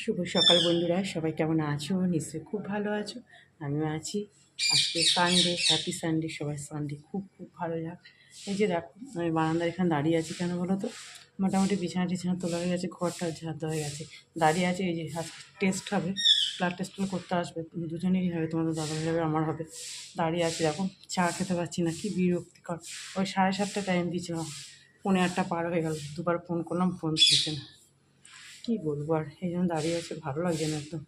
শুভ সকাল বন্ধুরা, সবাই কেমন আছো? নিশ্চয়ই খুব ভালো আছো। আমিও আছি। আজকে সানডে হ্যাপি সানডে সবাই সানডে খুব খুব ভালো যাক। এই যে দেখো, আমি বারান্দার এখানে দাঁড়িয়ে আছি কেন বলো তো? মোটামুটি বিছানা টিছানা তোলা হয়ে গেছে, ঘরটা ঝাঁত হয়ে গেছে। দাঁড়িয়ে আছে, এই যে টেস্ট হবে ব্লাড টেস্টগুলো করতে আসবে। দুজনেরই হবে, তোমাদের দাদা হবে, আমার হবে। দাঁড়িয়ে আছি, দেখো, চা খেতে পারছি না, কি বিরক্তিকর। ওই সাড়ে সাতটা টাইম দিয়েছিলাম, পৌনে আটটা পার হয়ে গেল, দুবার ফোন করলাম ফোন দিচ্ছে না। কী বলব? আর এই জন্য দাঁড়িয়ে আছে, ভালো লাগছে না একদম।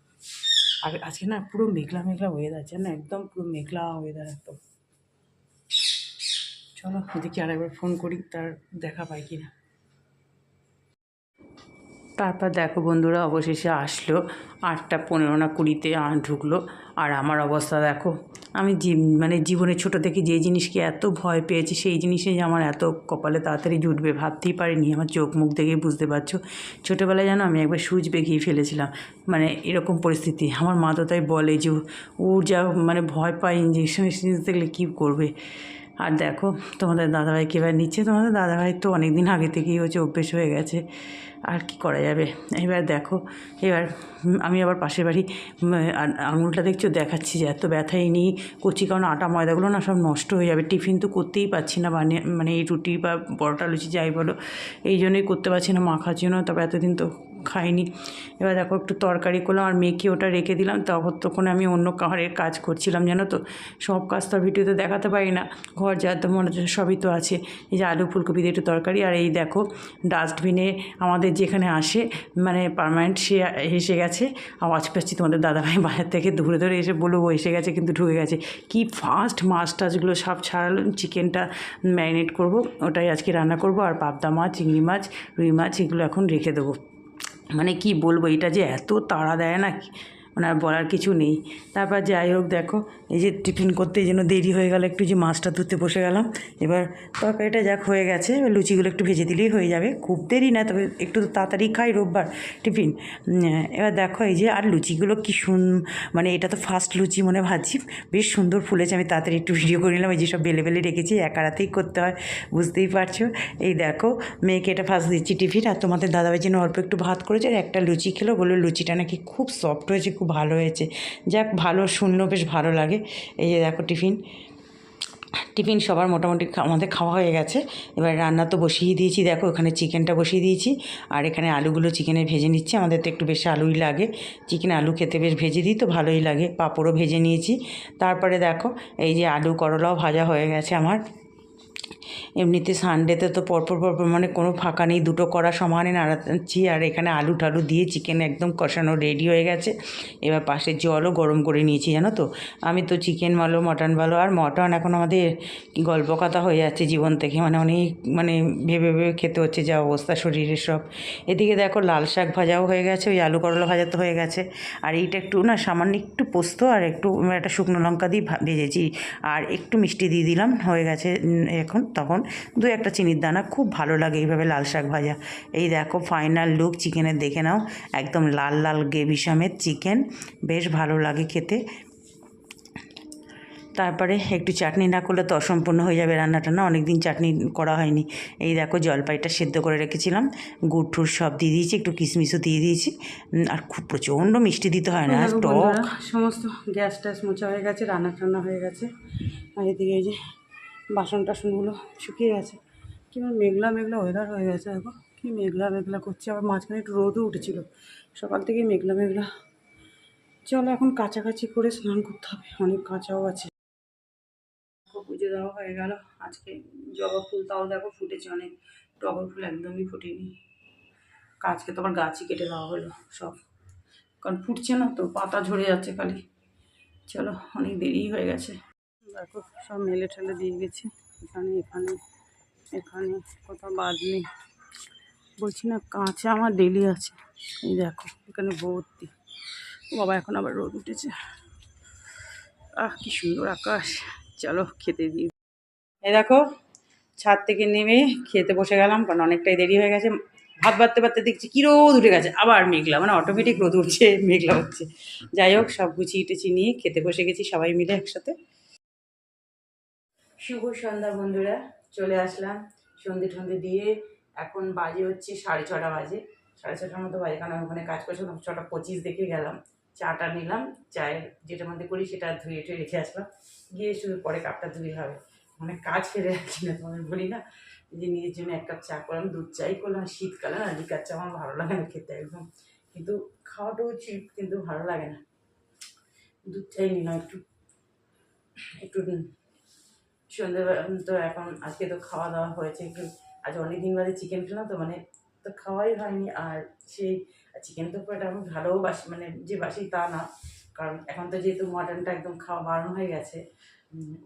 আর আজকে না পুরো মেঘলা মেঘলা ওয়েদার না একদম পুরো মেঘলা ওয়েদার একদম। চলো দেখি আরেকবার ফোন করি, তার দেখা পাই কি না তারপর দেখো বন্ধুরা অবশেষে আসলো। আটটা পনেরো না কুড়িতে ঢুকলো। আর আমার অবস্থা দেখো, আমি মানে জীবনে ছোটো থেকে যে জিনিসকে এত ভয় পেয়েছি, সেই জিনিসে যে আমার এত কপালে তাড়াতাড়ি জুটবে ভাবতেই পারিনি। আমার চোখ মুখ দেখে বুঝতে পারছ? ছোটোবেলায় জানো, আমি একবার সুচ বেঁকিয়ে ফেলেছিলাম। মানে এরকম পরিস্থিতি। আমার মা তো তাই বলে যে, ও- যা মানে ভয় পায় ইঞ্জেকশন দেখলে কী করবে? আর দেখো, তোমাদের দাদাভাই এবার নিচ্ছে? তোমাদের দাদাভাই তো অনেক দিন আগে থেকেই হচ্ছে অভ্যেস হয়ে গেছে। আর কি করা যাবে? এবার দেখো, এবার আমি আবার পাশের বাড়ি আঙুলটা দেখছ? দেখাচ্ছি যে এত ব্যথাই নিই, করছি কারণ আটা, ময়দাগুলো না সব নষ্ট হয়ে যাবে। টিফিন তো করতেই পারছি না, বানিয়ে মানে এই রুটি বা পরোটা লুচি যাই বলো, এই জন্যই করতে পারছি না, মাখার জন্য। তবে এতদিন তো খাইনি। এবার দেখো একটু তরকারি করলাম আর মেয়েকে ওটা রেখে দিলাম। তখন আমি অন্য কাহারের কাজ করছিলাম, জানো তো? সব কাজ তো ভিডিওতে দেখাতে পারি না। ঘর যা তো মনে সবই তো আছে। এই যে আলু ফুলকপি দিয়ে একটু তরকারি আর এই দেখো ডাস্টবিনে আমাদের যেখানে আসে মানে পার্মানেন্ট সে এসে গেছে। আওয়াজ পাচ্ছি তোমাদের দাদাভাই বাইরে থেকে ধরে ধরে এসে বলল, ও এসে গেছে কিন্তু ঢুকে গেছে। কি ফাস্ট মাছ টাছগুলো সব ছাড়ালো চিকেনটা ম্যারিনেট করব, ওটাই আজকে রান্না করব। আর পাবদা মাছ, চিংড়ি মাছ, রুই মাছ এগুলো এখন রেখে দেবো। মানে কি বলব এটা যে এত তাড়া দেয় না মানে বলার কিছু নেই। তারপর যাই হোক দেখো, এই যে টিফিন করতে যেন দেরি হয়ে গেল, একটু যে মাছটা ধুতে বসে গেলাম। এবার তরকারিটা যাক হয়ে গেছে, এবার লুচিগুলো একটু ভেজে দিলেই হয়ে যাবে। খুব দেরি না, তবে একটু তো তাড়াতাড়ি খাই রোববার টিফিন। এবার দেখো এই যে আর লুচিগুলো কি সুন মানে এটা তো ফার্স্ট লুচি মনে ভাবছি। বেশ সুন্দর ফুলেছে, আমি তাড়াতাড়ি একটু ভিডিও করে নিলাম, এই যে সব বেলে বেলে রেখেছি, একা রাতেই করতে হয়, বুঝতেই পারছ। এই দেখো, মেয়েকে এটা ফার্স্ট দিচ্ছি টিফিন, আর তোমাদের দাদাভাই যেন অল্প একটু ভাত করেছে, আর একটা লুচি খেলো, বলল লুচিটা নাকি খুব সফট হয়েছে, খুব ভালো হয়েছে। যাক, ভালো শূন্য বেশ ভালো লাগে। এই যে দেখো টিফিন। টিফিন সবার মোটামুটি আমাদের খাওয়া হয়ে গেছে। এবার রান্না তো বসিয়ে দিয়েছি। দেখো ওখানে চিকেনটা বসিয়ে দিয়েছি। আর এখানে আলুগুলো চিকেনে ভেজে নিচ্ছি। আমাদের তো একটু বেশি আলুই লাগে। চিকেন আলু খেতে বেশ ভেজে দিই তো ভালোই লাগে। পাঁপড়ও ভেজে নিয়েছি। তারপরে দেখো, এই যে আলু করলাও ভাজা হয়ে গেছে আমার। এমনিতে সানডেতে তো পরপর পরপর মানে কোনো ফাঁকা নেই, দুটো করা সমানে নাড়াচ্ছি আর এখানে আলু টালু দিয়ে চিকেন একদম কষানো রেডি হয়ে গেছে। এবার পাশে জলও গরম করে নিয়েছি, জানো তো? আমি তো চিকেন ভালো মটন ভালো, আর মটন এখন আমাদের গল্প কথা হয়ে যাচ্ছে জীবন থেকে। মানে অনেক মানে ভেবে ভেবে খেতে হচ্ছে যা অবস্থা শরীরের সব। এদিকে দেখো লাল শাক ভাজাও হয়ে গেছে, ওই আলু করলা ভাজা তো হয়ে গেছে। আর এইটা একটু না সামান্য একটু পোস্ত আর একটু, একটা শুকনো লঙ্কা দিয়ে ভেজেছি। আর একটু মিষ্টি দিয়ে দিলাম, হয়ে গেছে এখন তখন দু একটা চিনির দানা খুব ভালো লাগে এইভাবে লাল শাক ভাজা। এই দেখো ফাইনাল লুক চিকেনের দেখে নাও। একদম লাল লাল গ্রেভি সমেত চিকেন বেশ ভালো লাগে খেতে। তারপরে একটু চাটনি না করলে তো অসম্পূর্ণ হয়ে যাবে রান্নাটা না? অনেক দিন চাটনি করা হয়নি। এই দেখো জলপাইটা সেদ্ধ করে রেখেছিলাম। গুড় টুর সব দিয়ে দিয়েছি একটু কিশমিশও দিয়ে দিয়েছি। আর খুব প্রচণ্ড মিষ্টি দিতে হয় না টক সমস্ত গ্যাস ট্যাস মোছা হয়ে গেছে রান্না টান্না হয়ে গেছে। আর এদিকে এই যে বাসন টাসনগুলো শুকিয়ে গেছে। কি আমার মেঘলা মেঘলা ওয়েদার হয়ে গেছে দেখো। কি মেঘলা মেঘলা করছে। আবার মাঝখানে একটু রোদও উঠেছিল। সকাল থেকে মেঘলা মেঘলা। চলো এখন কাছাকাছি করে স্নান করতে হবে। অনেক কাঁচাও আছে। পুজো দেওয়া হয়ে গেল। আজকে জবা ফুল তাও দেখো ফুটেছে অনেক। টগর ফুল একদমই ফুটেনি। আজকে তো আবার গাছই কেটে দেওয়া হলো সব। কারণ ফুটছে না তো, পাতা ঝরে যাচ্ছে খালি। চলো, অনেক দেরি হয়ে গেছে। দেখো, সব মেলে ঠেলে দিয়ে গেছি। এখানে এখানে এখানে, কোথাও বাদ নেই। বলছি না, কাঁচা আমার ডেলি আছে। এই দেখো, এখানে ভর্তি। বাবা এখন আবার রোদ উঠেছে। আহ, কি সুন্দর আকাশ। চলো, খেতে দিই। এই দেখো, ছাদ থেকে নেমে খেতে বসে গেলাম, কারণ অনেকটাই দেরি হয়ে গেছে। ভাত বাড়তে বাড়তে দেখছি কি রোদ উঠে গেছে। আবার মেঘলা মানে অটোমেটিক রোদ উঠছে, মেঘলা হচ্ছে। যাই হোক, সব গুছিয়ে টুচি নিয়ে খেতে বসে গেছি সবাই মিলে একসাথে। শুভ সন্ধ্যা বন্ধুরা, চলে আসলাম সন্ধে ঠন্ধে দিয়ে। এখন বাজে হচ্ছে সাড়ে ছটা বাজে। সাড়ে ছটার মতো বাজে, কারণ ওখানে কাজ করছিলাম, ছটা পঁচিশ দেখে গেলাম। চাটা নিলাম, চায়ের যেটার মধ্যে করি সেটা ধুয়ে টুয়ে রেখে আসলাম। গিয়ে শুধু পরে কাপটা ধুয়ে হবে। মানে কাজ ফেলে রাখি না, তোমাদের বলি না। যে নিজের জন্য এক কাপ চা করলাম, দুধ চাই করলাম, শীতকালে না লিকার চা আমার ভালো লাগে না খেতে একদম। কিন্তু খাওয়াটাও উচিত কিন্তু ভালো লাগে না। দুধ চাই নিলাম একটু একটু সন্ধ্যেবেলা তো এখন আজকে তো খাওয়া দাওয়া হয়েছে একটু আজ অনেক দিন বাদে চিকেন খেলাম তো মানে তো খাওয়াই হয়নি। আর সেই চিকেন তো একটা আমি ভালোও বাসি মানে যে বাসি তা না, কারণ এখন তো যেহেতু মাটনটা একদম খাওয়া বারণ হয়ে গেছে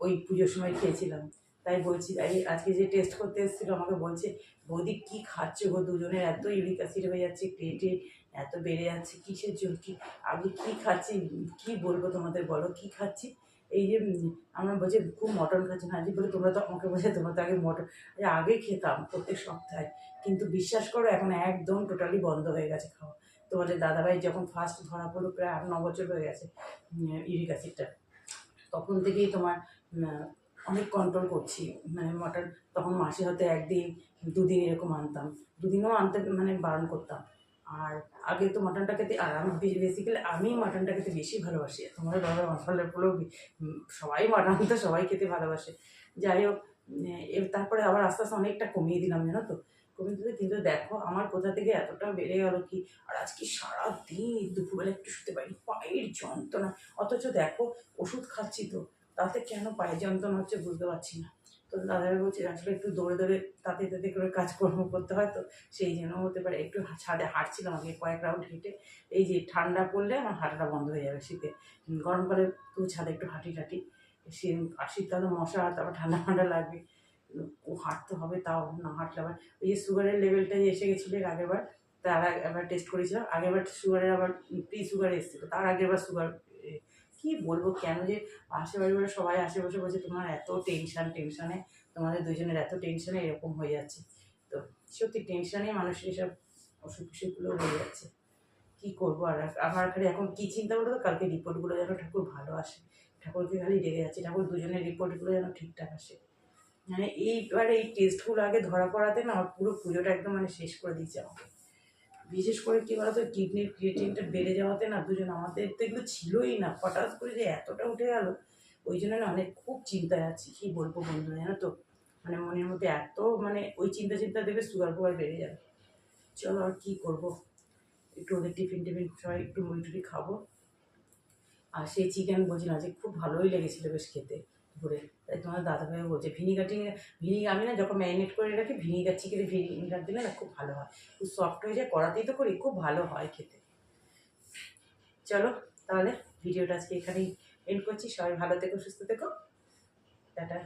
ওই পুজোর সময় খেয়েছিলাম। তাই বলছি তাই আজকে যে টেস্ট করতে এসেছিল আমাকে বলছে, বৌদি কী খাচ্ছে গো দুজনের? এত ইউরিক অ্যাসিড হয়ে যাচ্ছে, পেটে এত বেড়ে যাচ্ছে, কিসের জন্য? কি, আমি কী খাচ্ছি? কী বলব তোমাদের বলো, কী খাচ্ছি? এই যে আমরা বলছি, খুব মটন খাচ্ছি না যে বলে, তোমরা তো আমাকে বলছে, তোমরা তো আগে মটন আগে খেতাম প্রত্যেক সপ্তাহে। কিন্তু বিশ্বাস করো, এখন একদম টোটালি বন্ধ হয়ে গেছে খাওয়া। তোমাদের দাদাভাই যখন ফার্স্ট ধরা পড়ল প্রায় আট, ন বছর হয়ে গেছে ইউরিক অ্যাসিডটা তখন থেকেই তোমার অনেক কন্ট্রোল করছি। মানে মটন তখন মাসে হয়তো একদিন, দুদিন এরকম আনতাম। দুদিনও আনতে মানে বারণ করতাম। আর আগে তো মাটনটা খেতে, আর আমি বেসিক্যালি আমি মাটনটা খেতে বেশি ভালোবাসি। তোমাদের দাদা মশলার পোলেও সবাই মাটন তো সবাই খেতে ভালোবাসে। যাই হোক তারপরে আবার আস্তে আস্তে অনেকটা কমিয়ে দিলাম, জানো তো? কমিয়ে দিতে কিন্তু দেখো, আমার কোথা থেকে এতটা বেড়ে গেল কি? আর আজকে সারাদিন দুপুরবেলা একটু শুতে পারি পায়ের যন্ত্রণা। অথচ দেখো, ওষুধ খাচ্ছি তো, তাতে কেন পায়ের যন্ত্রণা হচ্ছে বুঝতে পারছি না। তো দাদাভাই বলছে আসলে একটু দৌড়ে দৌড়ে তাতে তাতে করে কাজকর্ম করতে হয় তো, সেই জন্য হতে পারে একটু ছাদে হাঁটছিলাম আগে কয়েক রাউন্ড হেঁটে, এই যে ঠান্ডা পড়লে আমার হাঁটাটা বন্ধ হয়ে যাবে শীতে। গরমকালে তো ছাদে একটু হাঁটি টাটি শীত আর শীতকালে মশা, তারপর ঠান্ডা ঠান্ডা লাগবে। ও হাঁটতে হবে তাও না হাঁটলে আবার, ওই যে সুগারের লেভেলটা এসে গেছিল এর আগের বার তার আগে একবার টেস্ট করেছিলাম, আগেরবার সুগারের আবার প্রি সুগার এসেছিল, তার আগেরবার সুগার কি বলব, কেন যে আশেপাশে বাড়ি সবাই আশেপাশে বলছে, তোমার এত টেনশন টেনশনে তোমাদের দুজনের এত টেনশনে এরকম হয়ে যাচ্ছে। তো সত্যি টেনশনে মানুষের এসব অসুখ বিসুখগুলো হয়ে যাচ্ছে। কী করব? আর আমার খালি এখন কী চিন্তা করব তো কালকে রিপোর্টগুলো যেন ঠাকুর ভালো আসে। ঠাকুরকে খালি ডেকে যাচ্ছে, ঠাকুর দুজনের রিপোর্টগুলো যেন ঠিকঠাক আসে। মানে এইবার এই টেস্টগুলো আগে ধরা পড়াতে না পুরো পুজোটা একদম মানে শেষ করে দিয়েছে আমাকে। বিশেষ করে কী বলতো কিডনির ক্রিয়েটিনটা বেড়ে যাওয়াতে না দুজন আমাদের তো এগুলো ছিলই না। হঠাৎ করে যে এতটা উঠে গেল, ওই জন্য না অনেক খুব চিন্তায় আছি। কী বলব বন্ধু, জানো তো? মানে মনের মধ্যে এত মানে ওই চিন্তা চিন্তা দেবে সুগার ফুগার বেড়ে যাবে। চলো আর কী করব? একটু ওদের টিফিন টিফিন সবাই একটু মুড়ি টুড়ি খাব। আর সেই চিকেন বলছিলাম যে খুব ভালোই লেগেছিলো বেশ খেতে। দুপুরে তাই তোমার দাদা দাদাভাই বলছে ভিনিগার টিনিগার ভিনিগার, আমি না যখন ম্যারিনেট করে রাখি ভিনিগার, চিকেন ভিনিগার দিলে না খুব ভালো হয়। খুব সফট হয়ে যায়, কড়াতেই তো করি, খুব ভালো হয় খেতে। চলো, তাহলে ভিডিওটা আজকে এখানেই এন্ড করছি। সবাই ভালো থেকো, সুস্থ থেকো। টাটা।